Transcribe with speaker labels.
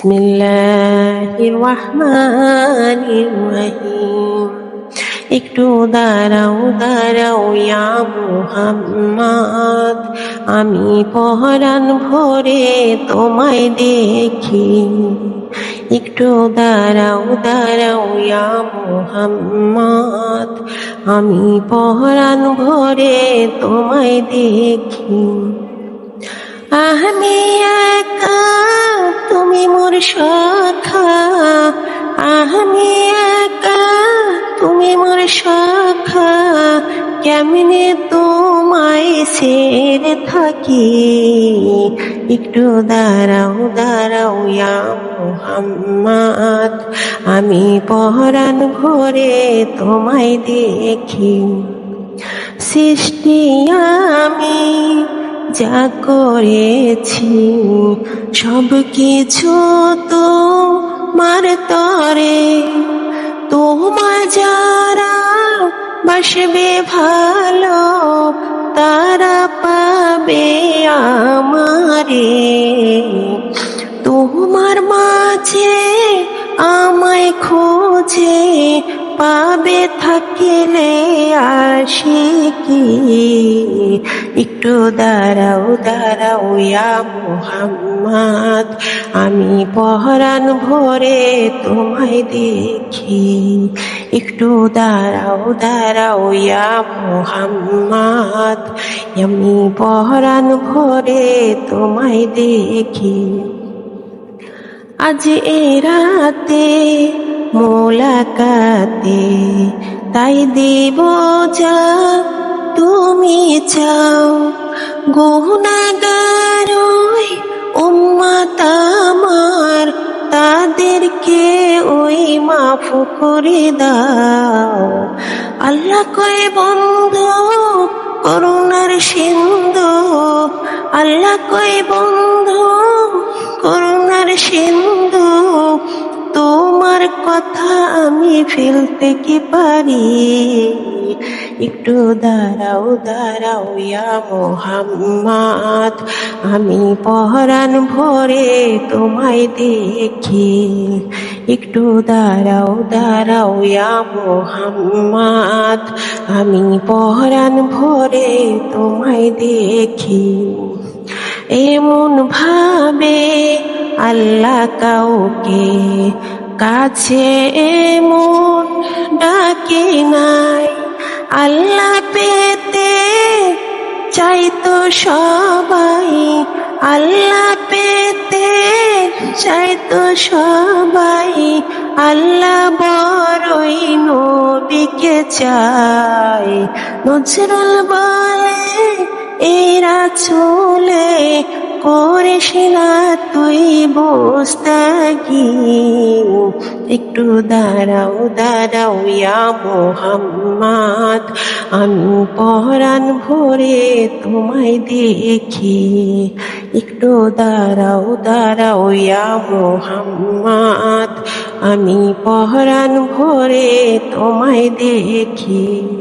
Speaker 1: বিসমিল্লাহির রহমানির রহিম। একটু দাঁড়াও দাঁড়াও ইয়া মুহাম্মদ। আমি পহরান ভরে তোমায় দেখি। একটু দাঁড়াও দাঁড়াও ইয়া মুহাম্মদ। আমি পহরান ভরে তোমায় দেখি। আমি একা তুমি মোর সখা আমি একা, তুমি মোর সখা, কেমনে তোমায় ছেড়ে থাকি? একটু দাঁড়াও দাঁড়াও ইয়া মুহাম্মদ, আমি পহরান ভরে তোমায় দেখি। সৃষ্টি আমি যা করেছি সব কিছু তো মার তরে। তোমার যারা বাসবে ভালো, তারা পাবে আমারে। তোমার মাঝে আমায় খোঁজে পাবে, থাকিলে আশিকি একটু দাঁড়াও দাঁড়াও ইয়া মুহাম্মদ। আমি পহরান ভরে তোমায় দেখি। একটু দাঁড়াও দাঁড়াও ইয়া মুহাম্মদ। আমি পহরান ভরে তোমায় দেখি। আজ এ রাতে মোলাকাতে তাই দিব যা তুমি চাও গুনাগার উম্মাত আমার, তাদেরকে ওই মাফ করে দাও। আল্লাহ কয়, বন্ধু, করুণার সিন্ধু। আল্লাহ কয়, বন্ধু, করুণার সিন্ধু। তোমার কথা আমি ফেলতে কি পারি? একটু দাঁড়াও দাঁড়াও ইয়া মোহাম্মদ। আমি পহরান ভরে তোমায় দেখি। একটু দাঁড়াও দাঁড়াও ইয়া মোহাম্মদ। আমি পহরান ভরে তোমায় দেখি। এমন ভাবে আল্লাহ কাউকে কাছে এমন ডাকে নাই। আল্লাহ পেতে চাইতো সবাই। আল্লাহ পেতে চাইতো সবাই। আল্লাহ বড়ই নবীকে চাই। নজরুল বলে এরা চলে করিস না তুই বস্তাগি একটু দাঁড়াও দাঁড়াও ইয়া মোহাম্মদ। আমি পরাণ ভরে তোমায় দেখি। একটু দাঁড়াও দাঁড়াও ইয়া মোহাম্মদ। আমি পরাণ ভরে তোমায় দেখি।